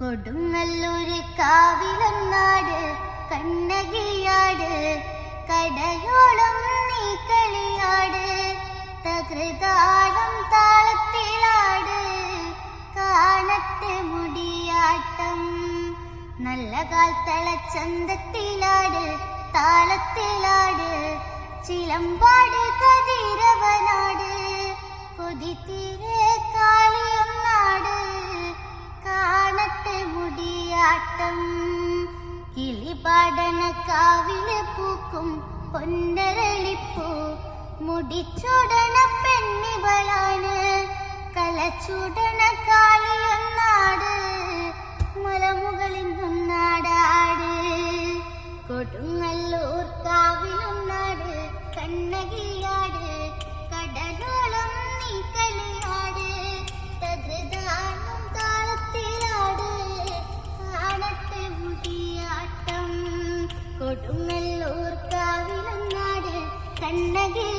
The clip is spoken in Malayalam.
കൊടുങ്ങല്ലൂര് കാവിലങ്ങാട് കണ്ണകിയാട് കടയോളം നീ കളിയാട് തകൃതാളം താളത്തിലാട് കാണട്ടെ മുടിയാട്ടം നല്ല കാൽത്തള ചന്തത്തിലാട് താളത്തിലാട് ചിലമ്പാട് കതിരവനാട്. മുടിയാട്ടം കിളിപാടന കാവിലെ പൂക്കും പൊന്നരളിപ്പൂ. മുടിച്ചുടന പെണ്ണിവളാണ്. കലച്ചുടന കാളിയൊന്നാട്. മലമുകളിൽ നിന്നാടാട്. കൊടുങ്ങല്ലൂർ കാവിലൊന്നാട്. കൊടുങ്ങല്ലൂർ കാവിലങ്ങാട് തൽച്ചുട